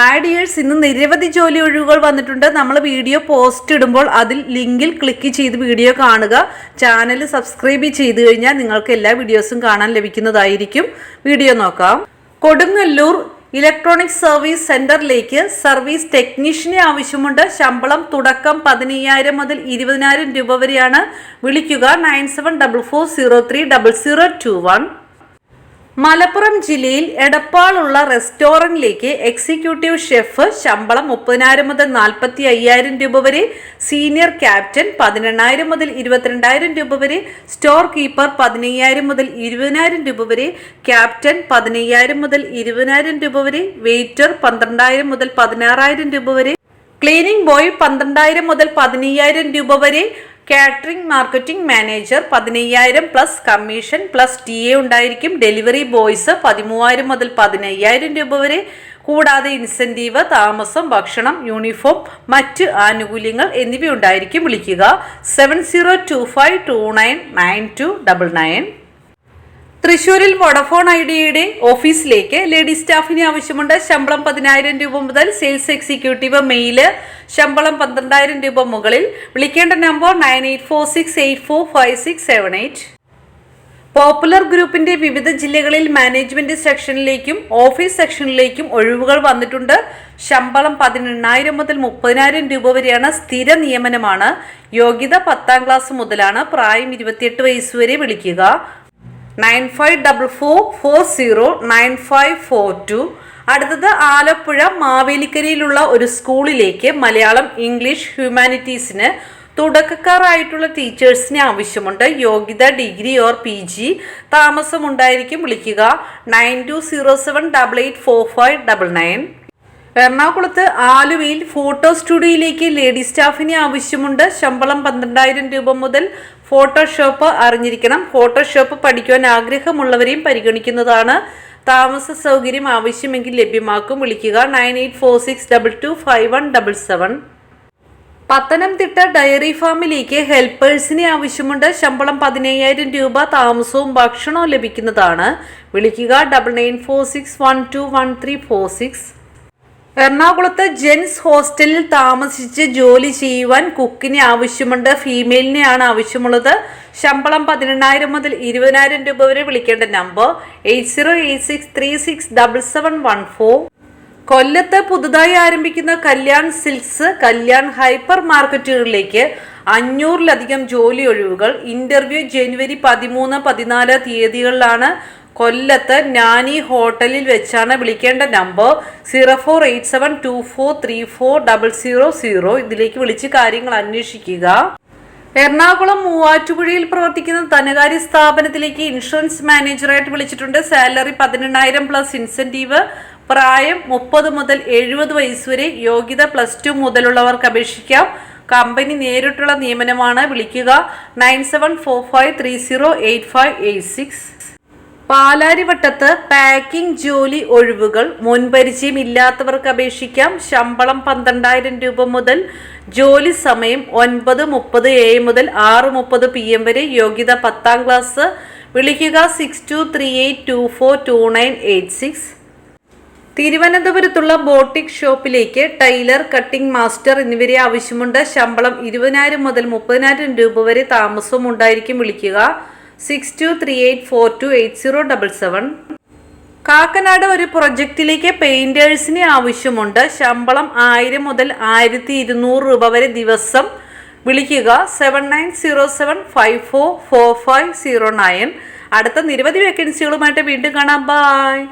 Hi dears ഇന്ന് നിരവധി ജോലി ഒഴിവുകൾ വന്നിട്ടുണ്ട്. നമ്മൾ വീഡിയോ പോസ്റ്റ് ഇടുമ്പോൾ അതിൽ ലിങ്കിൽ ക്ലിക്ക് ചെയ്ത് വീഡിയോ കാണുക. ചാനൽ സബ്സ്ക്രൈബ് ചെയ്ത് കഴിഞ്ഞാൽ നിങ്ങൾക്ക് എല്ലാ വീഡിയോസും കാണാൻ ലഭിക്കുന്നതായിരിക്കും. വീഡിയോ നോക്കാം. കൊടുങ്ങല്ലൂർ ഇലക്ട്രോണിക് സർവീസ് സെന്ററിലേക്ക് സർവീസ് ടെക്നീഷ്യനെ ആവശ്യമുണ്ട്. ശമ്പളം തുടക്കം പതിനയ്യായിരം മുതൽ ഇരുപതിനായിരം രൂപ വരെയാണ്. വിളിക്കുക nine seven double four zero three double zero two one. Malappuram ജില്ലയിൽ എടപ്പാളുള്ള റെസ്റ്റോറന്റിലേക്ക് എക്സിക്യൂട്ടീവ് ഷെഫ് ശമ്പളം മുപ്പതിനായിരം മുതൽ നാൽപ്പത്തി അയ്യായിരം രൂപ വരെ സീനിയർ ക്യാപ്റ്റൻ പതിനെണ്ണായിരം മുതൽ ഇരുപത്തിരണ്ടായിരം രൂപ വരെ സ്റ്റോർ കീപ്പർ പതിനയ്യായിരം മുതൽ ഇരുപതിനായിരം രൂപ വരെ ക്യാപ്റ്റൻ പതിനയ്യായിരം മുതൽ ഇരുപതിനായിരം രൂപ വരെ വെയിറ്റർ പന്ത്രണ്ടായിരം മുതൽ പതിനാറായിരം രൂപ വരെ ക്ലീനിംഗ് ബോയ് പന്ത്രണ്ടായിരം മുതൽ പതിനയ്യായിരം രൂപ വരെ കാറ്ററിംഗ് മാർക്കറ്റിംഗ് മാനേജർ പതിനയ്യായിരം plus commission plus T A ഉണ്ടായിരിക്കും. ഡെലിവറി ബോയ്സ് പതിമൂവായിരം മുതൽ പതിനയ്യായിരം രൂപ വരെ. കൂടാതെ ഇൻസെന്റീവ് താമസം ഭക്ഷണം യൂണിഫോം മറ്റ് ആനുകൂല്യങ്ങൾ എന്നിവയുണ്ടായിരിക്കും. വിളിക്കുക. Seven zero two five two nine nine two double nine. തൃശൂരിൽ വോഡഫോൺ ഐഡിയയുടെ ഓഫീസിലേക്ക് ലേഡി സ്റ്റാഫിന് ആവശ്യമുണ്ട്. ശമ്പളം പതിനായിരം രൂപ മുതൽ സെയിൽസ് എക്സിക്യൂട്ടീവ് മെയിൽ. ശമ്പളം പന്ത്രണ്ടായിരം രൂപ മുകളിൽ. വിളിക്കേണ്ട number nine eight four six eight four five six seven eight. Popular ഗ്രൂപ്പിന്റെ വിവിധ ജില്ലകളിൽ മാനേജ്മെന്റ് സെക്ഷനിലേക്കും ഓഫീസ് സെക്ഷനിലേക്കും ഒഴിവുകൾ വന്നിട്ടുണ്ട്. ശമ്പളം പതിനെണ്ണായിരം മുതൽ മുപ്പതിനായിരം രൂപ വരെയാണ് സ്ഥിര നിയമനമാണ്. യോഗ്യത പത്താം ക്ലാസ് മുതലാണ് പ്രായം ഇരുപത്തിയെട്ട് വയസ്സ് വരെ വിളിക്കുക. Nine five double four four zero nine five four two. അടുത്തത് ആലപ്പുഴ മാവേലിക്കരയിലുള്ള ഒരു സ്കൂളിലേക്ക് മലയാളം ഇംഗ്ലീഷ് ഹ്യൂമാനിറ്റീസിന് തുടക്കക്കാരായിട്ടുള്ള ടീച്ചേഴ്സിനെ ആവശ്യമുണ്ട്. യോഗ്യത ഡിഗ്രി ഓർ പി ജി. താമസം ഉണ്ടായിരിക്കും വിളിക്കുക. Nine two zero seven double eight four five double nine. എറണാകുളത്ത് ആലുവയിൽ ഫോട്ടോ സ്റ്റുഡിയോയിലേക്ക് ലേഡി സ്റ്റാഫിനെ ആവശ്യമുണ്ട്. ശമ്പളം പന്ത്രണ്ടായിരം രൂപ മുതൽ ഫോട്ടോഷോപ്പ് അറിഞ്ഞിരിക്കണം. ഫോട്ടോഷോപ്പ് പഠിക്കുവാൻ ആഗ്രഹമുള്ളവരെയും പരിഗണിക്കുന്നതാണ്. താമസ സൗകര്യം ആവശ്യമെങ്കിൽ ലഭ്യമാക്കും. വിളിക്കുക nine eight four six double two five one double seven. Pathanamthitta dairy ഫാമിലേക്ക് ഹെൽപ്പേഴ്സിനെ ആവശ്യമുണ്ട്. ശമ്പളം പതിനയ്യായിരം രൂപ താമസവും ഭക്ഷണവും ലഭിക്കുന്നതാണ്. വിളിക്കുക double nine four six one two one three four six. എറണാകുളത്ത് ജെൻസ് ഹോസ്റ്റലിൽ താമസിച്ച് ജോലി ചെയ്യുവാൻ കുക്കിനെ ആവശ്യമുണ്ട്. ഫീമെയിലിനെയാണ് ആവശ്യമുള്ളത്. ശമ്പളം പതിനെണ്ണായിരം മുതൽ ഇരുപതിനായിരം രൂപ വരെ വിളിക്കേണ്ട number eight zero eight six three six double seven one four. കൊല്ലത്ത് പുതുതായി ആരംഭിക്കുന്ന കല്യാൺ സിൽക്സ് കല്യാൺ ഹൈപ്പർ മാർക്കറ്റുകളിലേക്ക് അഞ്ഞൂറിലധികം ജോലി ഒഴിവുകൾ. ഇന്റർവ്യൂ ജനുവരി പതിമൂന്ന് പതിനാല് തീയതികളിലാണ് കൊല്ലത്ത് നാനി ഹോട്ടലിൽ വെച്ചാണ് വിളിക്കേണ്ട number. Zero four eight seven two four three four double zero zero. ഇതിലേക്ക് വിളിച്ച് കാര്യങ്ങൾ അന്വേഷിക്കുക. എറണാകുളം മൂവാറ്റുപുഴയിൽ പ്രവർത്തിക്കുന്ന ധനകാര്യ സ്ഥാപനത്തിലേക്ക് ഇൻഷുറൻസ് മാനേജറായിട്ട് വിളിച്ചിട്ടുണ്ട്. സാലറി പതിനെണ്ണായിരം പ്ലസ് ഇൻസെന്റീവ് പ്രായം മുപ്പത് മുതൽ എഴുപത് വയസ്സ് വരെ യോഗ്യത പ്ലസ് ടു മുതലുള്ളവർക്ക് അപേക്ഷിക്കാം. കമ്പനി നേരിട്ടുള്ള നിയമനമാണ്. വിളിക്കുക. Nine seven four five three zero eight five eight six. പാലാരിവട്ടത്ത് packing ജോലി ഒഴിവുകൾ മുൻപരിചയമില്ലാത്തവർക്ക് അപേക്ഷിക്കാം. ശമ്പളം പന്ത്രണ്ടായിരം രൂപ മുതൽ ജോലി സമയം ഒൻപത് മുപ്പത് എ മുതൽ ആറ് മുപ്പത് പി എം വരെ. യോഗ്യത പത്താം ക്ലാസ്. വിളിക്കുക six two three eight two four two nine eight six. തിരുവനന്തപുരത്തുള്ള ബോട്ടിക് ഷോപ്പിലേക്ക് ടൈലർ കട്ടിംഗ് മാസ്റ്റർ എന്നിവരെ ആവശ്യമുണ്ട്. ശമ്പളം ഇരുപതിനായിരം മുതൽ മുപ്പതിനായിരം രൂപ വരെ താമസവും ഉണ്ടായിരിക്കും വിളിക്കുക six two three eight four two eight zero double seven Kakkanad ഒരു പ്രൊജക്റ്റിലേക്ക് പെയിന്റേഴ്സിന് ആവശ്യമുണ്ട്. ശമ്പളം ആയിരം മുതൽ ആയിരത്തി ഇരുന്നൂറ് രൂപ വരെ ദിവസം. വിളിക്കുക seven nine zero seven five four four five zero nine അടുത്ത നിരവധി വേക്കൻസികളുമായിട്ട് വീണ്ടും കാണാം. ബായ്